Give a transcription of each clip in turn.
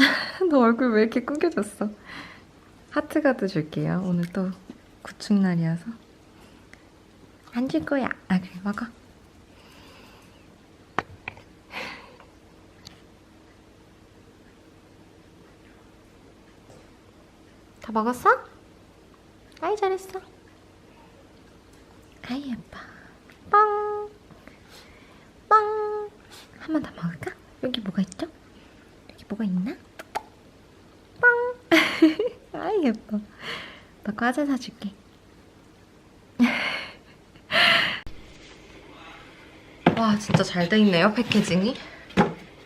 너 얼굴 왜 이렇게 끊겨졌어? 하트가드 줄게요. 오늘 또 구축날이어서. 안 줄 거야. 아, 그래, 먹어. 다 먹었어? 아이, 잘했어. 아이, 예뻐. 뻥. 뻥. 한번 더 먹을까? 여기 뭐가 있죠? 여기 뭐가 있나? 예뻐. 너 과자 사줄게. 와, 진짜 잘 돼 있네요, 패키징이.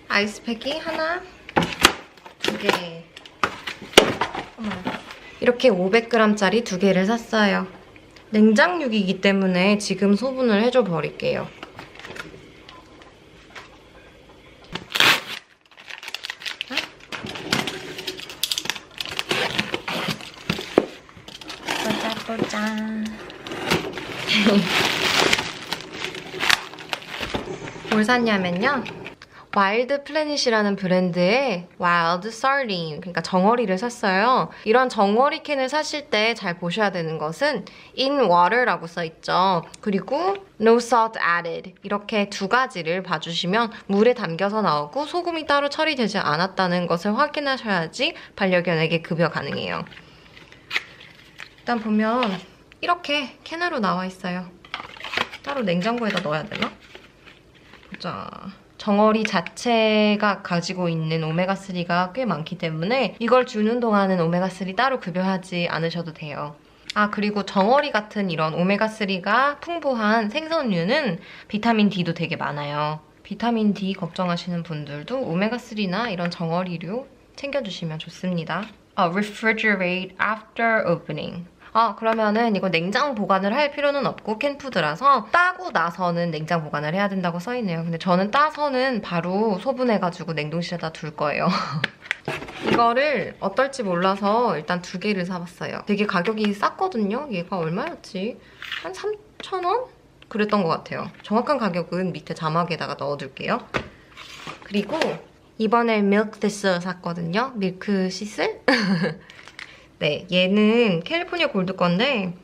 아이스팩이 하나, 두 개. 이렇게 500g짜리 두 개를 샀어요. 냉장육이기 때문에 지금 소분을 해줘 버릴게요. 보자. 뭘 샀냐면요. 와일드 플래닛이라는 브랜드의 와일드 썰린 그러니까 정어리를 샀어요. 이런 정어리 캔을 사실 때 잘 보셔야 되는 것은 in water라고 써 있죠. 그리고 no salt added 이렇게 두 가지를 봐주시면 물에 담겨서 나오고 소금이 따로 처리되지 않았다는 것을 확인하셔야지 반려견에게 급여 가능해요. 일단 보면 이렇게 캔으로 나와 있어요. 따로 냉장고에다 넣어야 되나? 보자. 정어리 자체가 가지고 있는 오메가3가 꽤 많기 때문에 이걸 주는 동안은 오메가3 따로 급여하지 않으셔도 돼요. 아, 그리고 정어리 같은 이런 오메가3가 풍부한 생선류는 비타민 D도 되게 많아요. 비타민 D 걱정하시는 분들도 오메가3나 이런 정어리류 챙겨주시면 좋습니다. 아, refrigerate after opening. 아, 그러면은 이거 냉장 보관을 할 필요는 없고 캔푸드라서 따고 나서는 냉장 보관을 해야 된다고 써있네요. 근데 저는 따서는 바로 소분해가지고 냉동실에다 둘 거예요. 이거를 어떨지 몰라서 일단 두 개를 사봤어요. 되게 가격이 쌌거든요. 얘가 얼마였지? 한 3,000원? 그랬던 것 같아요. 정확한 가격은 밑에 자막에다가 넣어둘게요. 그리고 이번에 밀크 디스 샀거든요. 밀크 시슬? 네, 얘는 캘리포니아 골드 건데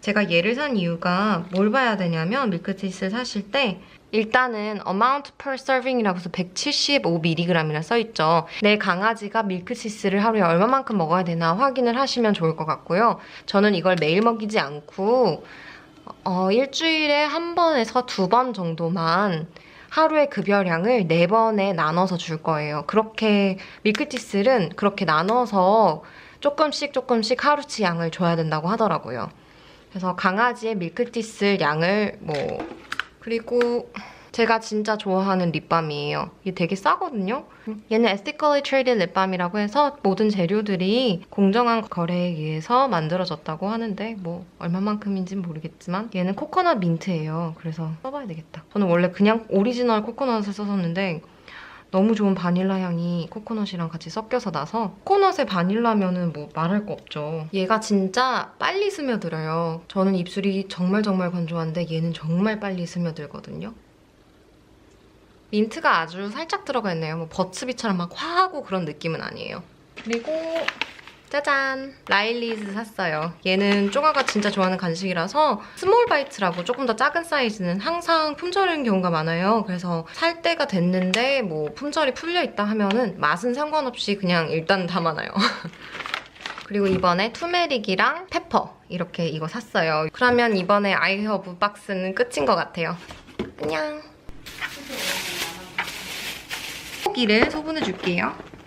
제가 얘를 산 이유가 뭘 봐야 되냐면 밀크티스를 사실 때 일단은 amount per serving이라고 해서 175mg이라 써있죠. 내 강아지가 밀크치스를 하루에 얼마만큼 먹어야 되나 확인을 하시면 좋을 것 같고요. 저는 이걸 매일 먹이지 않고 어, 일주일에 한 번에서 두 번 정도만 하루의 급여량을 네 번에 나눠서 줄 거예요. 그렇게 밀크티스는 그렇게 나눠서 조금씩 조금씩 하루치 양을 줘야 된다고 하더라고요. 그래서 강아지의 밀크티스 양을 뭐 그리고 제가 진짜 좋아하는 립밤이에요. 이게 되게 싸거든요. 얘는 ethically traded 립밤이라고 해서 모든 재료들이 공정한 거래에 의해서 만들어졌다고 하는데 뭐 얼마만큼인지는 모르겠지만 얘는 코코넛 민트예요. 그래서 써봐야 되겠다. 저는 원래 그냥 오리지널 코코넛을 썼었는데 너무 좋은 바닐라 향이 코코넛이랑 같이 섞여서 나서 코코넛에 바닐라면은 뭐 말할 거 없죠. 얘가 진짜 빨리 스며들어요. 저는 입술이 정말 정말 건조한데 얘는 정말 빨리 스며들거든요. 민트가 아주 살짝 들어가 있네요. 뭐 버츠비처럼 막 화하고 그런 느낌은 아니에요. 그리고 짜잔! 라일리즈 샀어요. 얘는 쪼가가 진짜 좋아하는 간식이라서 스몰 바이트라고 조금 더 작은 사이즈는 항상 품절인 경우가 많아요. 그래서 살 때가 됐는데 뭐 품절이 풀려있다 하면은 맛은 상관없이 그냥 일단 담아놔요. 그리고 이번에 투메릭이랑 페퍼 이렇게 이거 샀어요. 그러면 이번에 아이허브 박스는 끝인 것 같아요. 안녕! 고기를 소분해줄게요.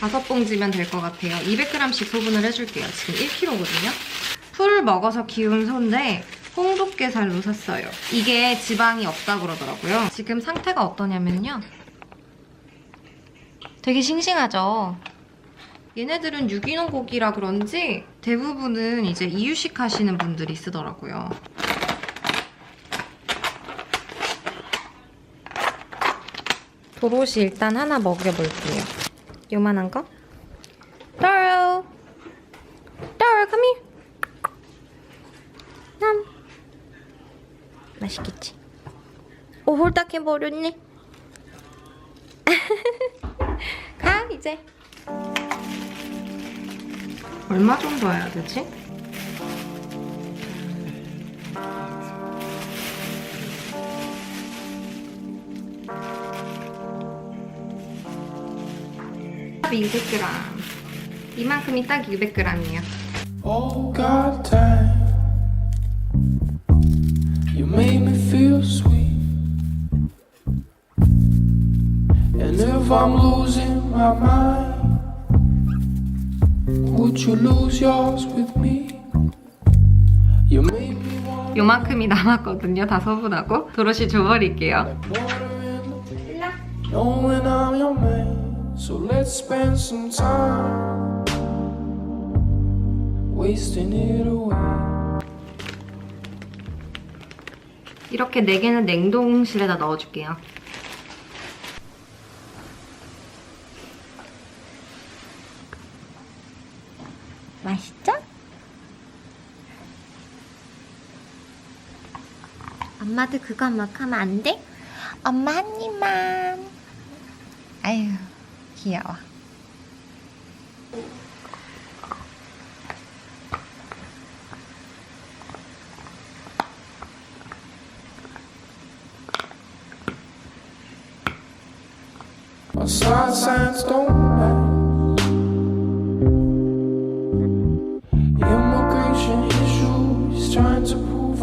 다섯 봉지면 될 것 같아요. 200g씩 소분을 해줄게요. 지금 1kg거든요. 풀을 먹어서 키운 소인데 홍두깨살로 샀어요. 이게 지방이 없다 그러더라고요. 지금 상태가 어떠냐면요. 되게 싱싱하죠? 얘네들은 유기농 고기라 그런지 대부분은 이제 이유식 하시는 분들이 쓰더라고요. 도로시 일단 하나 먹여볼게요. 요만한 거? Doro! Doro, come here! 남! 맛있겠지? 오, 홀딱해버렸네. 가, 이제. 얼마 정도 해야 되지? 200g. 이만큼이 딱 200g이에요. Oh God, damn. You made me feel sweet. And if I'm losing my mind, would you lose yours with me? You made me want 요만큼이 남았거든요. 다 소분하고 도로시 줘버릴게요. knowing I'm your man. So let's spend some time wasting it away. 이렇게 4개는 냉동실에다 넣어줄게요. 맛있죠? 엄마도 그거 막 하면 안 돼? 엄마 한 입만. 아유, Aqui, ó. Science don't matter. You're my trying to prove